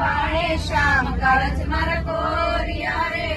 બાણે શ્યામ કાળજ મારા કોરિયા રે.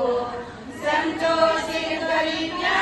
को संतोषित परिज्ञान